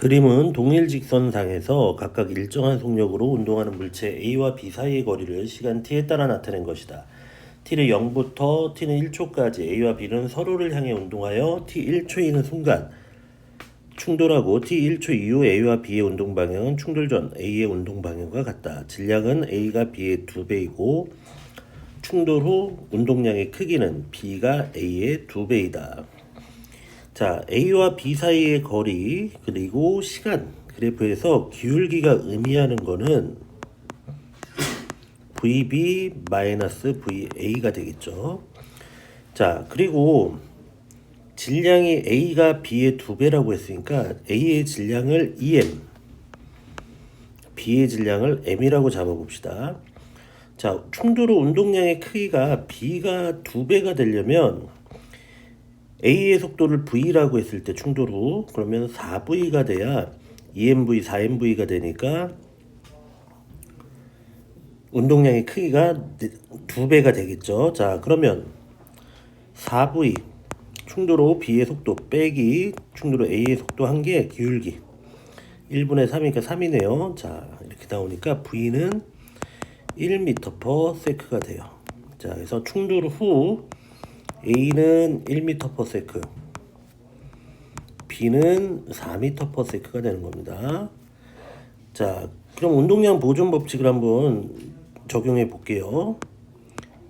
그림은 동일 직선상에서 각각 일정한 속력으로 운동하는 물체 A와 B 사이의 거리를 시간 t에 따라 나타낸 것이다. t는 0부터 t는 1초까지 A와 B는 서로를 향해 운동하여 t 1초이는 순간 충돌하고 t 1초 이후 A와 B의 운동 방향은 충돌 전 A의 운동 방향과 같다. 질량은 A가 B의 두 배이고 충돌 후 운동량의 크기는 B가 A의 두 배이다. 자, A와 B 사이의 거리 그리고 시간 그래프에서 기울기가 의미하는 거는 VB 마이너스 VA가 되겠죠. 자, 그리고 질량이 A가 B의 두 배라고 했으니까 A의 질량을 EM, B의 질량을 M이라고 잡아봅시다. 자, 충돌 후 운동량의 크기가 B가 두 배가 되려면 A의 속도를 V라고 했을 때 충돌 후 그러면 4V가 돼야 E EMV, 4MV가 되니까 운동량의 크기가 네- 두 배가 되겠죠. 자, 그러면 4V 충돌 후 B의 속도 빼기 충돌 후 A의 속도 한 개 기울기 1분의 3이니까 3이네요. 자, 이렇게 나오니까 V는 1m/s가 돼요. 자, 그래서 충돌 후 A는 1m/s, B는 4m/s가 되는 겁니다. 자, 그럼 운동량 보존 법칙을 한번 적용해 볼게요.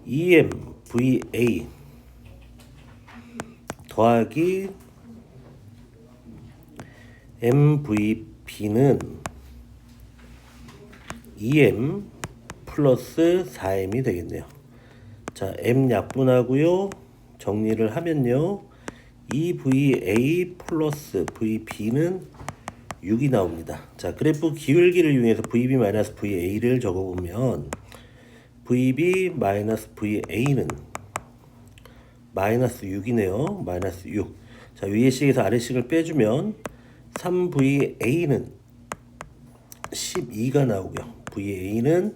EM VA 더하기 MVB는 EM 플러스 4M이 되겠네요. 자, M 약분하고요. 정리를 하면요. EVA 플러스 VB는 6이 나옵니다. 자, 그래프 기울기를 이용해서 VB 마이너스 VA를 적어보면 VB 마이너스 VA는 마이너스 6이네요. 마이너스 6. 자, 위의 식에서 아래 식을 빼주면 3VA는 12가 나오고요. VA는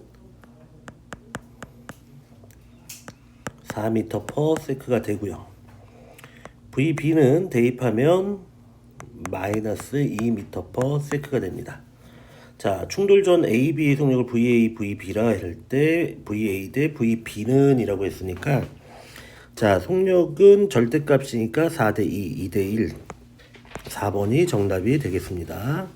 4m per sec가 되고요. VB는 대입하면 마이너스 2m per sec가 됩니다. 자, 충돌 전 AB의 속력을 VA, VB라 할 때 VA 대 VB는 이라고 했으니까 자, 속력은 절대값이니까 4대 2, 2대 1. 4번이 정답이 되겠습니다.